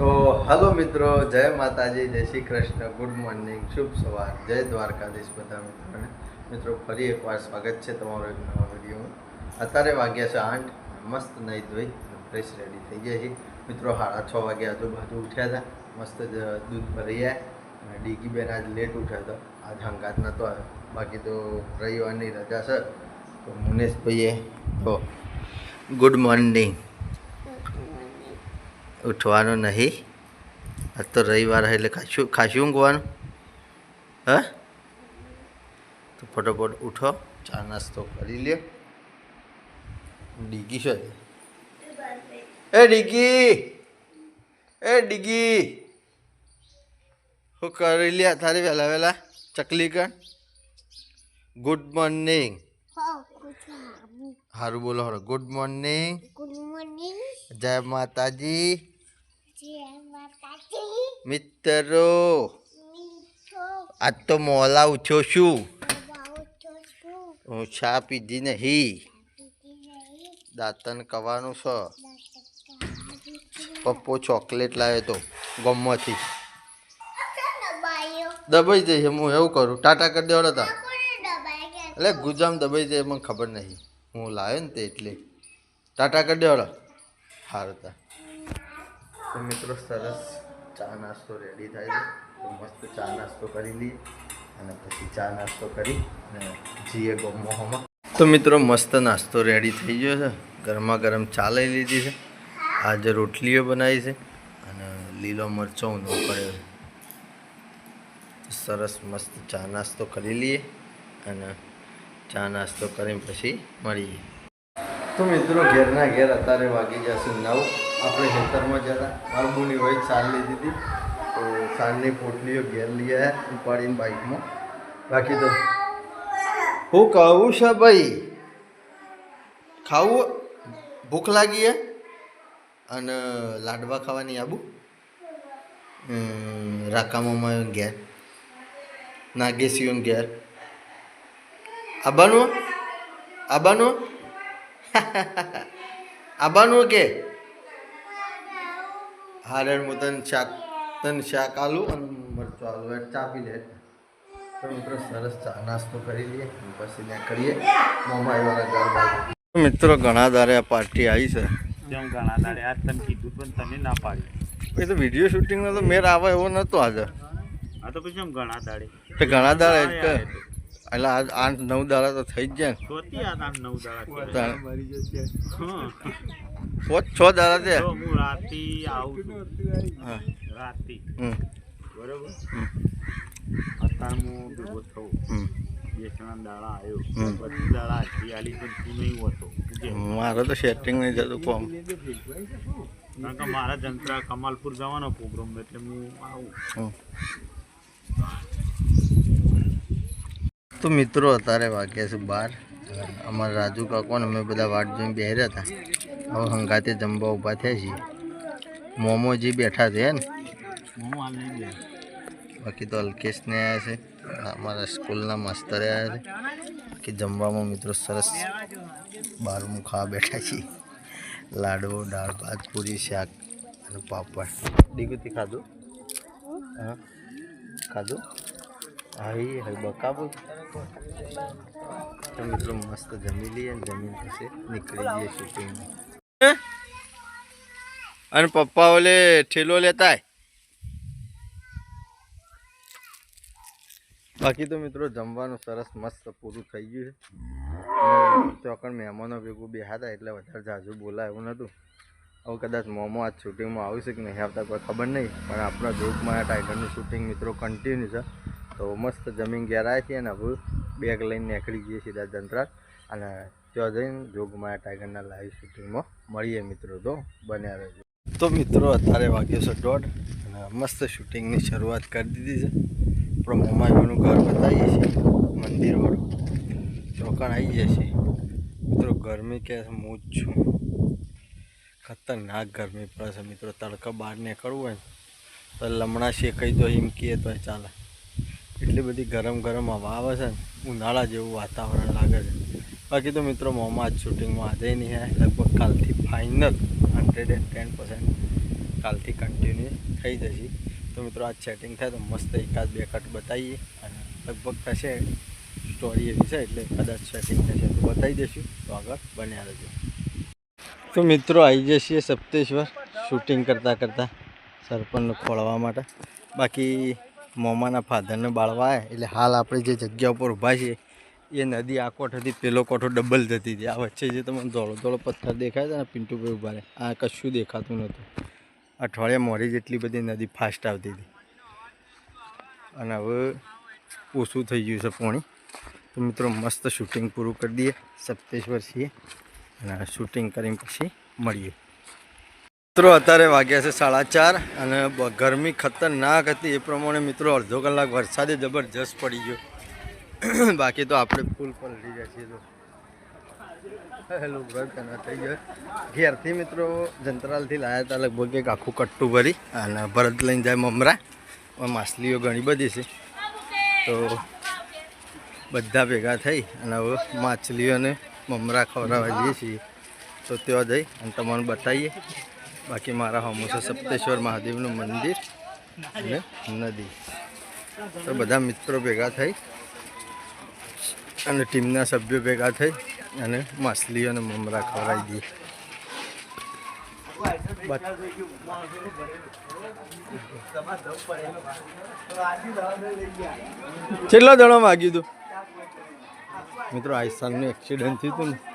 તો હલો મિત્રો, જય માતાજી, જય શ્રી કૃષ્ણ, ગુડ મોર્નિંગ, શુભ સવાર, જય દ્વારકાધીશ બધા મિત્રોને. મિત્રો, ફરી એકવાર સ્વાગત છે તમારો એક નવા વિડીયોમાં. અત્યારે વાગ્યા છે આઠ, મસ્ત નહીં ધોઈ ફ્રેશ રેડી થઈ ગયા છે મિત્રો, સાડા છ વાગે આજુબાજુ ઉઠ્યા હતા, મસ્ત દૂધ ભરી ગયા અને ડીગી બેન આજ લેટ ઉઠ્યા હતા. આજ હંગાત નહોતો આવ્યો બાકી તો રવિવારની રજા છે. તો મુનેશભાઈએ તો ગુડ મોર્નિંગ ઉઠવાનું નહીં. આજ તો રવિવાર એટલે ખાશું ખાશું ઊંઘવાનું? હ? તો ફટોફટ ઉઠો ચા નાસ્તો કરી લ્યો ડીગી છે એ ડીગી! એ ડીગી! શું કરી લ્યા તારી વહેલા વહેલા ચકલી કણ? ગુડ મોર્નિંગ હારું સારું બોલો ગુડ મોર્નિંગ ગુડ મોર્નિંગ જય માતાજી. મિત્રો આજ તો મોલા ઉઠ્યો છું હું ચા પીધી નહીં. દાંતન કવાનું છે. પપ્પો ચોકલેટ લાવ્યો તો ગમમાંથી દબાઈ જઈએ, હું એવું કરું. ટાટા કરી દેવાડો તા. એટલે ગુજામ દબાઈ જાય મને ખબર નહીં. હું લાવ્યો ને તે એટલે. ટાટા કરી દેવાડો સારું તા. તો મિત્રો સરસ ચા નાસ્તો રેડી થાય છે. તો મસ્ત ચા નાસ્તો કરી લઈએ અને પછી ચા નાસ્તો કરી અને જઈએ ગોમોહમાં. તો મિત્રો મસ્ત નાસ્તો રેડી થઈ ગયો છે. ગરમા ગરમ ચા લઈ લીધી છે. આજે રોટલીઓ બનાવી છે અને લીલો મરચો ઊંધો કર્યો છે. સરસ મસ્ત ચા નાસ્તો કરી લઈએ અને ચા નાસ્તો કરીને પછી મળીએ. તો મિત્રો ઘેરના ઘેર અત્યારે વાગી જશે નવ. આપણે ખેતરમાં જતા બાબુની હોય સાર લીધી હતી. તો સાલની પોટલીઓ ઘેર લઈ આવ્યા ઉપાડીને બાઇકમાં બાકી તો હું કહું છે ભાઈ, ખાવું ભૂખ લાગી હે અને લાડવા ખાવાની આબુ. રાકામાં ઘેર, નાગેશીઓન ઘેર. આબાનું આબાનું આબાનું કે? હારે હું તને શાક તને શાક આલું અને મરચું આલુ. એટલે ચાપી લે. તો મિત્રો સરસ ચા નાસ્તો કરી લઈએ. પછી ત્યાં કરીએ. મોમાઈ વાળા ઘર મિત્રો ઘણા દારે આ પાર્ટી આવી છે. જેમ ઘણા દારે. આજ તમે કીધું પણ તમે ના પાડી. એ તો વીડિયો શૂટિંગનો તો મેર આવે એવો નહોતો આજે. આ તો પછી ઘણા દાડે ઘણા દાડા એટલે આઠ નવ દાડા તો થઈ જ જાય ને. છ. દાડા છે. હું રાતી આવું હા. રાતી. બરોબર? અત્યારે હું ભેગો જે. મારે તો સેટિંગ નહીં થતું કોમ. કારણ કે મારા જંત્રા કમાલપુર જવાનો પ્રોગ્રામ એટલે હું આવું હમ. તો મિત્રો અત્યારે વાગ્યા છે બાર. અમારા રાજુ કાકોને અમે બધા વાટ જોઈને બેહર્યા હતા. હવે હંગાતે જમવા ઊભા થયા છીએ. મોમોજી બેઠા છે ને? બાકી તો અલ્કેશને આવ્યા છે. અમારા સ્કૂલના માસ્તરે આવ્યા છે. બાકી જમવામાં મિત્રો સરસ બારમું ખાવા બેઠા છીએ. લાડવો દાળ ભાત પૂરી શાક અને પાપડ. ડીગુથી ખાધું? હા. ખાધું? હાઈ હાઈ બકાબુ. તો મિત્રો મસ્ત જમી લઈએ જમીન પછી નીકળી જઈએ શૂટિંગમાં અને પપ્પા ઓલે ઠેલો લેતા બાકી તો મિત્રો જમવાનું સરસ મસ્ત પૂરું થઈ ગયું છે. ચોકણ મહેમાનો ભેગું બે હતા એટલે વધારે જાજુ બોલાય એવું નહોતું હવે કદાચ મોમો આજ શૂટિંગમાં આવશે કે નહીં આવતા કોઈ ખબર નહીં. પણ આપણા જોગમાં ટાઈગરનું શૂટિંગ મિત્રો કન્ટિન્યુ છે. તો મસ્ત જમીન ઘેર આવી છે અને હવે બેગ લઈને નીકળી જઈએ સીધા જંત્રાટ અને ત્યાં જઈને જોગમાયા ટાઈગરના લાઈવ શૂટિંગમાં મળીએ મિત્રો તો બન્યા રહેજો. તો મિત્રો, અત્યારે વાગ્યો છે દોઢ અને મસ્ત શૂટિંગની શરૂઆત કરી દીધી છે. આપણે મોમાઈનું ઘર બતાવીએ છીએ, મંદિરવાળું. ચોકણ આવી જાય છે મિત્રો, ગરમી કે હું જ છું. ખતરનાક ગરમી પડે છે મિત્રો. તડકા બહાર નીકળવું હોય ને, તો લમણા શેકાઈ દો, એમ કહે તો ચાલે. એટલી બધી ગરમ ગરમ હવા આવે છે ને, ઉનાળા જેવું વાતાવરણ લાગે છે. બાકી તો મિત્રો, મોમાં આજ શૂટિંગમાં આજે નહીં હે. લગભગ કાલથી final hundred and ten percent કાલથી કન્ટિન્યુ થઈ જશે. તો મિત્રો, આજ સેટિંગ થાય તો મસ્ત એકાદ બે કટ બતાવીએ અને લગભગ થશે સ્ટોરી એવી છે એટલે કદાચ સેટિંગ થશે તો બતાવી દઈશું. તો આગળ બન્યા રહેજો. તો મિત્રો આવી જઈએ સપ્તેશ્વર શૂટિંગ કરતાં કરતાં સરપંચને ખોળવા માટે. બાકી મોમાના ફાધરને બાળવા એટલે હાલ આપણે જે જગ્યા ઉપર ઊભા છીએ, એ નદી આ કોઠેથી પેલો કોઠો ડબલ થતી હતી. આ વચ્ચે જે તમને ધોળો ધોળો પથ્થર દેખાય છે ને, પિન્ટુભાઈ ઊભા રહે આ કશું દેખાતું નહોતું. અઠવાડિયા મોડી જેટલી બધી નદી ફાસ્ટ આવતી હતી. અને હવે ઓછું થઈ ગયું છે પોણી. તો મિત્રો મસ્ત શૂટિંગ પૂરું કરી દઈએ. સપ્તેશ્વર છીએ. અને શૂટિંગ કરીને પછી મળીએ. મિત્રો, અત્યારે વાગ્યા છે સાડા ચાર અને ગરમી ખતરનાક હતી. એ પ્રમાણે મિત્રો, અડધો કલાક વરસાદે જબરજસ્ત પડી ગયો. બાકી તો આપણે ફૂલ પલટી જાય છીએ તો હેલો વ્રત અને થઈ ગયો? ઘેરથી મિત્રો, જંતરાલથી લાવ્યા હતા લગભગ એક આખું કટ્ટું ભરી અને ભરત લઈને જાય મમરા. માછલીઓ ઘણી બધી છે. તો બધા ભેગા થઈ અને હવે માછલીઓને મમરા ખવડાવવા જઈએ છીએ. તો ત્યાં જઈ અને તમને બતાવીએ. બાકી મારા હોમોસા સપ્તેશ્વર મહાદેવનું મંદિર અને નદી. તો બધા મિત્રો ભેગા થઈ અને ટીમના સભ્યો ભેગા થઈ અને માછલી અને મમરા ખવડાવી દઈએ. કેટલો દડો માગ્યું હતું મિત્રો, આઈસાનનું એક્સિડન્ટ થયું હતું ને.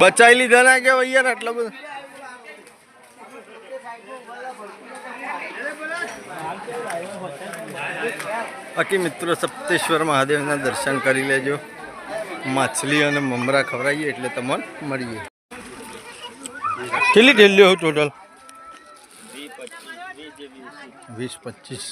બચાવી લીધા ના કે યાર આટલા બધા? બાકી મિત્રો સપ્તેશ્વર મહાદેવના દર્શન કરી લેજો. માછલી અને મમરા ખવડાવીએ એટલે તમને મળીએ. કેટલી ઢેલીઓ ટોટલ વીસ પચીસ.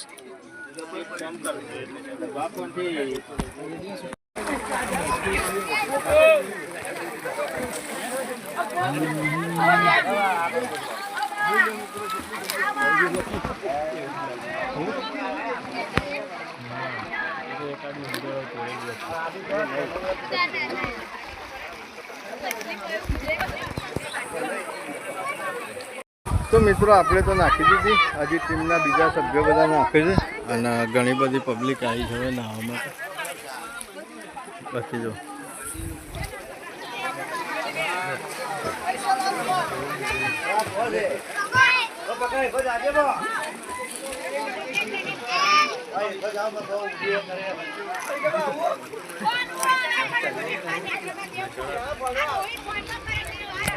તો મિત્રો આપણે તો નાખી દીધી. હજી ટીમના બીજા સભ્યો બધા નાખે છે અને ઘણી બધી પબ્લિક આવી છે હવે નાહવા માટે. બાકી જો.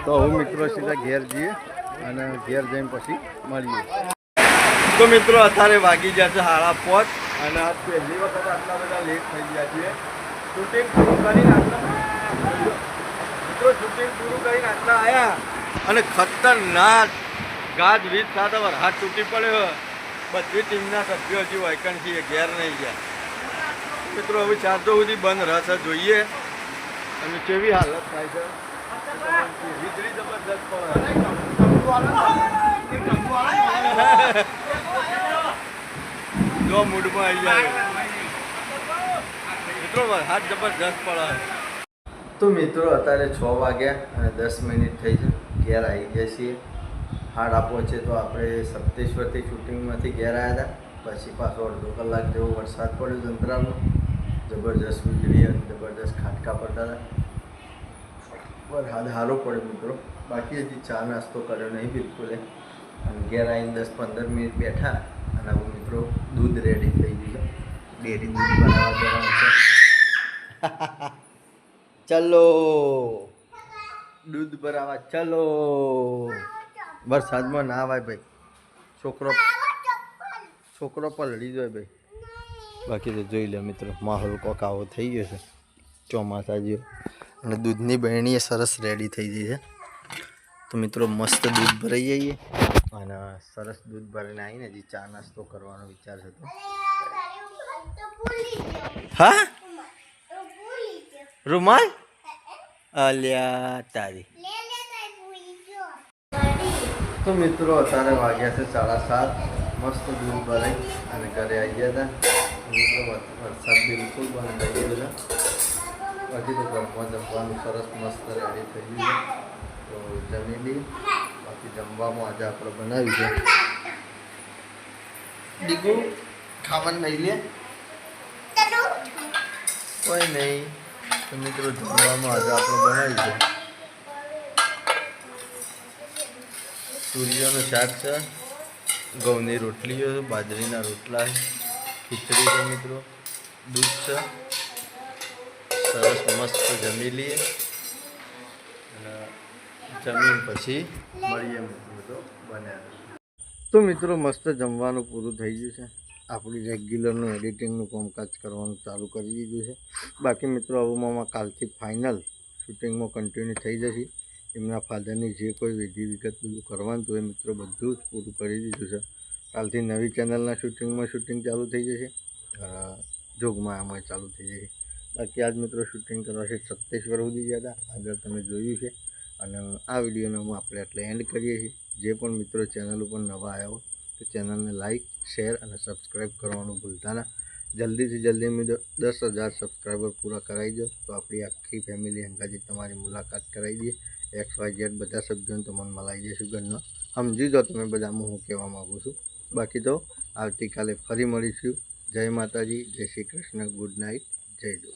તો હું મિત્રો સીધા ઘેર જઈએ અને ઘેર જઈને પછી મળીએ. તો મિત્રો અત્યારે વાગી ગયા છે સાડા પોચ અને આ પહેલી વખત આટલા બધા લેટ થઈ ગયા છીએ. શૂટિંગ પૂરું કરીને આટલા મિત્રો શૂટિંગ પૂરું કરીને આટલા આવ્યા અને ખતરનાક ગાજ વીજ સાથે હાથ તૂટી પડ્યો. બધી ટીમના સભ્યો હજી વાયકણ છીએ ઘેર નહીં ગયા. મિત્રો હવે ચારસો સુધી બંધ રહેશે જોઈએ. અને કેવી હાલત થાય છે? વીજળી જબરદસ્ત પડે. જો મૂડમાં આવી જાય મિત્રો, હાથ જબરજસ્ત પડે તો મિત્રો, અત્યારે છ વાગ્યા અને દસ મિનિટ થઈ છે. ઘેર આવી ગયા છીએ. હાડ આપવો છે તો આપણે સપ્તેશ્વરથી શૂટિંગમાંથી ઘેર આવ્યા હતા. પછી પાછો અડધો કલાક જેવો વરસાદ પડ્યો જંતરાનો. જબરજસ્ત વીજળી અને જબરજસ્ત ખાટકા પડતા હતા. વરસાદ સારો પડ્યો મિત્રો. બાકી હજી ચા નાસ્તો કર્યો નહીં, બિલકુલ. અને ઘેર આવીને દસ પંદર મિનિટ બેઠા. મિત્રો દૂધ રેડી થઈ ગયું ડેરી દૂધ બનાવવા જવાનું છે. ચલો. દૂધ ભરાવા ચલો. વરસાદમાં ના આવે ભાઈ. છોકરો છોકરો પલળી જાય ભાઈ. બાકી તો જોઈ લે મિત્રો, માહોલ કોક આવો થઈ ગયો છે. ચોમાસા જેવો. અને દૂધની બહેણીએ સરસ રેડી થઈ ગઈ છે. તો મિત્રો મસ્ત દૂધ ભરાઈ જઈએ. અને સરસ દૂધ ભરીને આવીને હજી ચા નાસ્તો કરવાનો વિચાર છે તો. હા? રૂમાલ? અલ્યા, તારી. તો મિત્રો, અત્યારે વાગ્યા છે સાડા સાત. મસ્ત દૂધ ભરાઈ અને ઘરે આવી ગયા હતા. મિત્રો વરસાદ બિલકુલ બંધ થઈ ગયો છે. હજી તો ઘરમાં જમવાનું સરસ મસ્ત રેડી થઈ ગયું તો જમી લઈએ. બાકી જમવામાં આજે આપણે બનાવ્યું છે. દીકુ, ખાવાનું નહીં લે. કોઈ નહીં. તો મિત્રો, જમવામાં આજે આપણે બનાવ્યું છે. સૂર્યનું શાક છે. ઘઉંની રોટલીઓ છે, બાજરીના રોટલા છે, ખીચડી છે મિત્રો, દૂધ છે. સરસ મસ્ત જમી લઈએ. અને જમીન પછી મળીએ મિત્રો તો બન્યા તો મિત્રો મસ્ત જમવાનું પૂરું થઈ ગયું છે. આપણી રેગ્યુલરનું એડિટિંગનું કામકાજ કરવાનું ચાલુ કરી દીધું છે. બાકી મિત્રો હવેમાં કાલથી ફાઇનલ શૂટિંગમાં કન્ટિન્યુ થઈ જશે. એમના ફાધરની જે કોઈ વિધિ વિગત બધું કરવાનું હતું એ મિત્રો બધું જ પૂરું કરી દીધું છે. કાલથી નવી ચેનલના શૂટિંગમાં શૂટિંગ ચાલુ થઈ જશે. અ, જોગમાં આમાં ચાલુ થઈ જશે. બાકી આજ મિત્રો શૂટિંગ કરવા છે સપ્તેશ્વર સુધી ગયા હતા. આગળ તમે જોયું છે. અને આ વિડીયોને હું આપણે એટલે એન્ડ કરીએ છીએ. જે પણ મિત્રો ચેનલ ઉપર નવા આવ્યા હોય, તો ચેનલને લાઇક શેર અને સબસ્ક્રાઈબ કરવાનું ભૂલતા ના. જલ્દીથી જલ્દી મિત્રો દસ હજાર સબસ્ક્રાઈબર પૂરા કરાવી દો, તો આપણી આખી ફેમિલી અંગાજી તમારી મુલાકાત કરાવી દઈએ. એક્સ વાય ઝેડ બધા શબ્દોને તમને મલાઈ જઈશું ઘરનો. સમજી દો તમે બધામાં હું કહેવા માગું છું. બાકી તો આવતીકાલે ફરી મળીશું. જય માતાજી, જય શ્રી કૃષ્ણ, ગુડ નાઇટ, જય દો